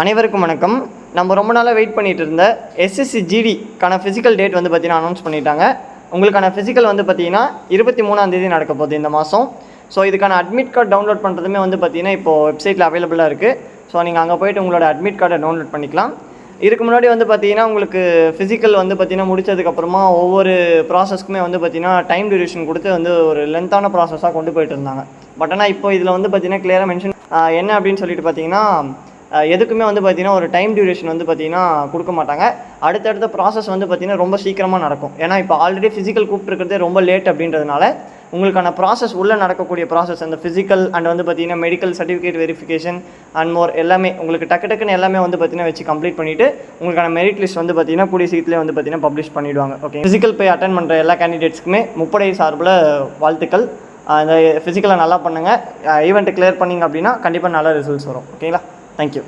அனைவருக்கும் வணக்கம். நம்ம ரொம்ப நாளாக வெயிட் பண்ணிகிட்டு இருந்த எஸ்எஸ்சி ஜிடிக்கான ஃபிசிக்கல் டேட் வந்து பார்த்திங்கன்னா அனௌன்ஸ் பண்ணிட்டாங்க. உங்களுக்கான ஃபிசிக்கல் வந்து பார்த்தீங்கன்னா இருபத்தி மூணாம் தேதி நடக்க போகுது இந்த மாதம் ஸோ இதுக்கான அட்மிட் கார்டு டவுன்லோட் பண்ணுறதுமே வந்து பார்த்திங்கன்னா இப்போது வெப்சைட்டில் அவைலபிளாக இருக்குது ஸோ நீங்கள் அங்கே போய்ட்டு உங்களோட அட்மிட் கார்டை டவுன்லோட் பண்ணிக்கலாம். இதுக்கு முன்னாடி வந்து பார்த்தீங்கன்னா உங்களுக்கு ஃபிசிக்கல் வந்து பார்த்தீங்கன்னா முடிச்சதுக்கப்புறமா ஒவ்வொரு ப்ராசஸ்க்குமே வந்து பார்த்தீங்கன்னா டைம் டியூரேஷன் கொடுத்து வந்து ஒரு லென்த்தான ப்ராசஸாக கொண்டு போயிட்டு இருந்தாங்க. பட் ஆனால் இப்போ இதில் வந்து பார்த்தீங்கன்னா கிளியராக மென்ஷன் என்ன அப்படின்னு சொல்லிட்டு பார்த்தீங்கன்னா எதுக்குமே வந்து பார்த்தீங்கன்னா ஒரு டைம் டியூரேஷன் வந்து பார்த்தீங்கன்னா கொடுக்க மாட்டாங்க. அடுத்தடுத்த ப்ராசஸ் வந்து பார்த்தீங்கன்னா ரொம்ப சீக்கிரமாக நடக்கும். ஏன்னா இப்போ ஆல்ரெடி ஃபிசிக்கல் கூப்பிட்டுருக்கிறதே ரொம்ப லேட் அப்படின்றதுனால உங்களுக்கான ப்ராசஸ் உள்ளே நடக்கக்கூடிய ப்ராசஸ் அந்த ஃபிசிக்கல் அண்ட் வந்து பார்த்தீங்கன்னா medical certificate verification and more எல்லாமே உங்களுக்கு டக்கு டக்குன்னு எல்லாமே வந்து பார்த்தீங்கன்னா வச்சு கம்ப்ளீட் பண்ணிவிட்டு உங்களுக்கான மெரிட் லிஸ்ட் வந்து பார்த்தீங்கன்னா கூடிய சீக்கிரத்தில் வந்து பார்த்தீங்கன்னா பப்ளிஷ் பண்ணிவிடுவாங்க ஓகே ஃபிசிக்கல் போய் அட்டன் பண்ணுற எல்லா கேண்டிடேட்ஸ்க்குமே முப்படை சார்பில் வாழ்த்துக்கள். அந்த ஃபிசிக்கலை நல்லா பண்ணுங்கள் ஈவெண்ட்டு கிளியர் பண்ணிங்க அப்படின்னா கண்டிப்பாக நல்ல ரிசல்ட்ஸ் வரும். ஓகேங்களா Thank you.